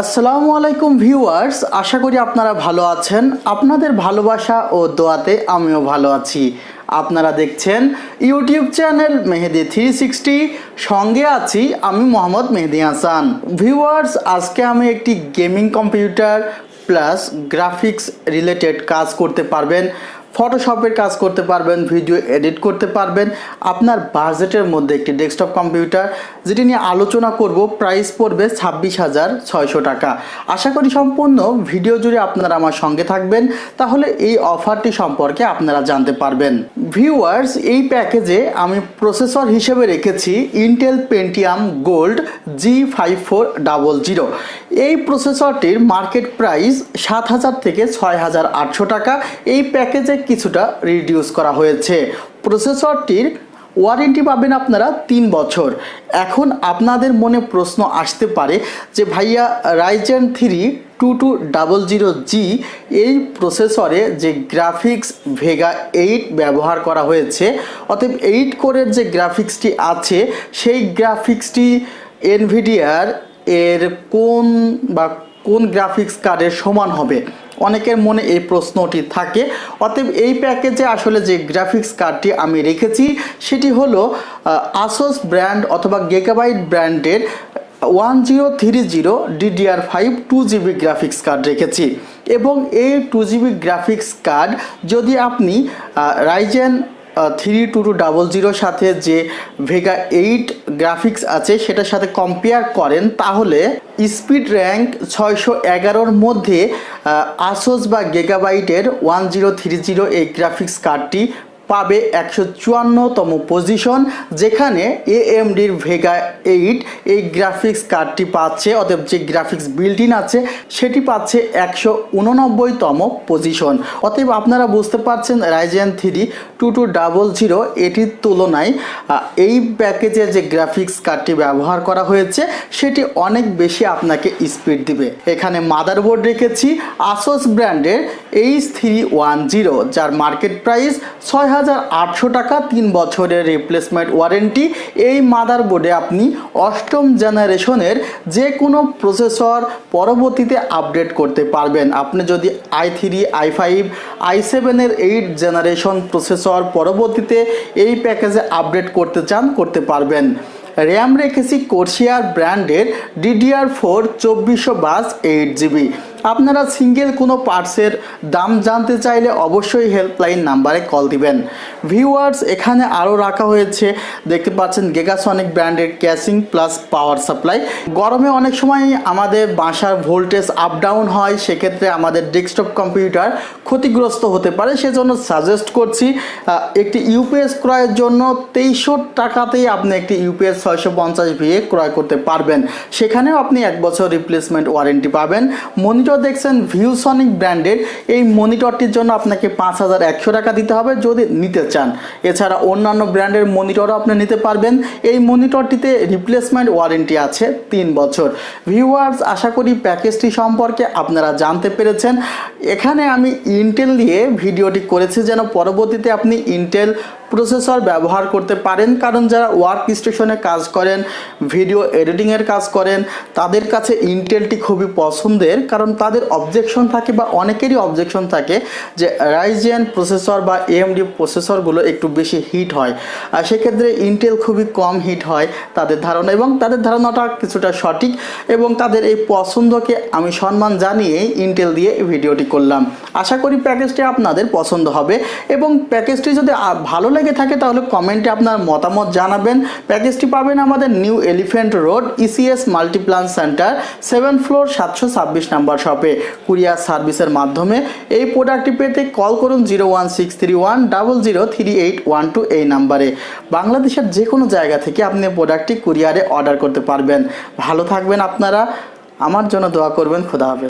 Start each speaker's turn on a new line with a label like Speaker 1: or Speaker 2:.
Speaker 1: আসসালামু আলাইকুম ভিউয়ার্স, আশা করি আপনারা ভালো আছেন। আপনাদের ভালোবাসা ও দোয়াতে আমিও ভালো আছি। আপনারা দেখছেন YouTube channel Mehedi three sixty. সঙ্গে আছি আমি মোহাম্মদ মেহেদি হাসান। ভিউয়ার্স, আজকে আমি একটি gaming computer plus graphics related কাজ করতে পারবেন। ফটোশপের কাজ করতে পারবেন ভিডিও এডিট করতে পারবেন। আপনার বাজেটের মধ্যে একটি ডেস্কটপ কম্পিউটার যেটি নিয়ে আলোচনা করব প্রাইস পড়বে ছাব্বিশ হাজার ছয়শো টাকা। আশা করি সম্পূর্ণ ভিডিও জুড়ে আপনারা আমার সঙ্গে থাকবেন, তাহলে এই অফারটি সম্পর্কে আপনারা জানতে পারবেন। ভিউয়ার্স এই প্যাকেজে আমি প্রসেসর হিসেবে রেখেছি Intel Pentium Gold G five four double zero এই প্রসেসরটির মার্কেট প্রাইস সাত হাজার থেকে ছয় হাজার আটশো টাকা। এই প্যাকেজে কিছুটা রিডিউস করা হয়েছে। প্রসেসরটির ওয়ারেন্টি পাবেন আপনারা তিন বছর। এখন আপনাদের মনে প্রশ্ন আসতে পারে যে, ভাইয়া Ryzen three two two double zero G এই প্রসেসরে যে গ্রাফিক্স ভেগা এইট ব্যবহার করা হয়েছে, অতএব এইট কোরের যে গ্রাফিক্সটি আছে, সেই গ্রাফিক্সটি এনভিডিয়ার এর কোন বা কোন গ্রাফিক্স কার্ডের সমান হবে? অনেকের মনে এই প্রশ্নটি থাকে। অতএব এই প্যাকেজে আসলে যে গ্রাফিক্স কার্ডটি আমি রেখেছি, সেটি হলো আসোস ব্র্যান্ড অথবা গেকাবাইট ব্র্যান্ডের one zero three zero DDR five two GB graphics card রেখেছি। এবং এই টু জিবি গ্রাফিক্স কার্ড যদি আপনি Ryzen three two two double জিরোর সাথে যে ভেগা এইট গ্রাফিক্স আছে, সেটার সাথে কম্পেয়ার করেন, তাহলে স্পিড র্যাঙ্ক ছয়শো এগারোর মধ্যে আসোস বা গেগাবাইটের ওয়ান জিরো থ্রি জিরো এই গ্রাফিক্স কার্ডটি পাবে একশো চুয়ান্নতম পজিশন যেখানে এএমডির ভেগা এইট এই গ্রাফিক্স কার্ডটি পাচ্ছে, অতএব যে গ্রাফিক্স ইন আছে, সেটি পাচ্ছে একশো উননব্বইতম পজিশন অতএব আপনারা বুঝতে পারছেন Ryzen three two two double zero এটির তুলনায় এই প্যাকেজে যে গ্রাফিক্স কার্ডটি ব্যবহার করা হয়েছে, সেটি অনেক বেশি আপনাকে স্পিড দিবে। এখানে মাদারবোর্ড রেখেছি আসোস ব্র্যান্ডের এইচ থ্রি ওয়ান জিরো, যার মার্কেট প্রাইস ছয় হাজার আটশো টাকা, তিন বছরের রিপ্লেসমেন্ট ওয়ারেন্টি। এই মাদার বোর্ডে আপনি অষ্টম জেনারেশনের যে কোনো প্রসেসর পরবর্তীতে আপডেট করতে পারবেন। আপনি যদি i three, i five, i সেভেনের এইট জেনারেশন প্রসেসর পরবর্তীতে এই প্যাকেজে আপডেট করতে চান, করতে পারবেন। র্যাম রেখেছি কোর্সিয়ার ব্র্যান্ডের ডিডিআর ফোর চব্বিশশো বাস এইট জিবি। আপনারা সিঙ্গেল কোনো পার্টসের দাম জানতে চাইলে অবশ্যই হেল্পলাইন নাম্বারে কল দিবেন। ভিউয়ার্স এখানে আরও রাখা হয়েছে, দেখতে পাচ্ছেন গেগাসনিক ব্র্যান্ডের ক্যাসিং প্লাস পাওয়ার সাপ্লাই গরমে অনেক সময় আমাদের বাসার ভোল্টেজ আপ ডাউন হয়, সেক্ষেত্রে আমাদের ডেস্কটপ কম্পিউটার ক্ষতিগ্রস্ত হতে পারে। সেজন্য সাজেস্ট করছি একটি ইউপিএস ক্রয়ের জন্য তেইশশো টাকাতেই আপনি একটি ইউপিএস ছয়শো পঞ্চাশ ভিএ ক্রয় করতে পারবেন। সেখানেও আপনি এক বছর রিপ্লেসমেন্ট ওয়ারেন্টি পাবেন। মনিটর দেখছেন ভিউসনিক ব্র্যান্ডের এই মনিটরটির জন্য আপনাকে পাঁচ হাজার একশো টাকা দিতে হবে যদি নিতে চান। এছাড়া অন্যান্য ব্র্যান্ডের মনিটরও আপনি নিতে পারবেন। এই মনিটরটিতে রিপ্লেসমেন্ট ওয়ারেন্টি আছে তিন বছর। ভিউয়ার্স আশা করি প্যাকেজটি সম্পর্কে আপনারা জানতে পেরেছেন। এখানে আমি ইন্টেল দিয়ে ভিডিওটি করেছি, যেন পরবর্তীতে আপনি ইন্টেল প্রসেসর ব্যবহার করতে পারেন, কারণ যারা ওয়ার্ক স্টেশনে কাজ করেন ভিডিও এডিটিংয়ের কাজ করেন, তাদের কাছে ইন্টেলটি খুবই পছন্দের, কারণ তাদের অবজেকশন থাকে বা অনেকেরই অবজেকশন থাকে যে রাইজেন প্রসেসর বা এএমডি প্রসেসরগুলো একটু বেশি হিট হয়। আর সেক্ষেত্রে ইন্টেল খুবই কম হিট হয় তাদের ধারণা এবং তাদের ধারণাটা কিছুটা সঠিক এবং তাদের এই পছন্দকে আমি সম্মান জানিয়ে ইন্টেল দিয়ে ভিডিওটি করলাম। আশা করি প্যাকেজটি আপনাদের পছন্দ হবে এবং প্যাকেজটি যদি ভালো লেগে থাকে, তাহলে কমেন্টে আপনার মতামত জানাবেন। প্যাকেজটি পাবেন আমাদের New Elephant Road ECS Multiplan Center, seven floor, সাতশো ছাব্বিশ নাম্বার শপে। কুরিয়ার সার্ভিসের মাধ্যমে এই প্রোডাক্টটি পেতে কল করুন zero one six three one double zero three eight one two এই নাম্বারে। বাংলাদেশের যে কোনো জায়গা থেকে আপনি প্রোডাক্টটি কুরিয়ারে অর্ডার করতে পারবেন। ভালো থাকবেন আপনারা। আমার জন্য দোয়া করবেন। খোদা হাফেজ।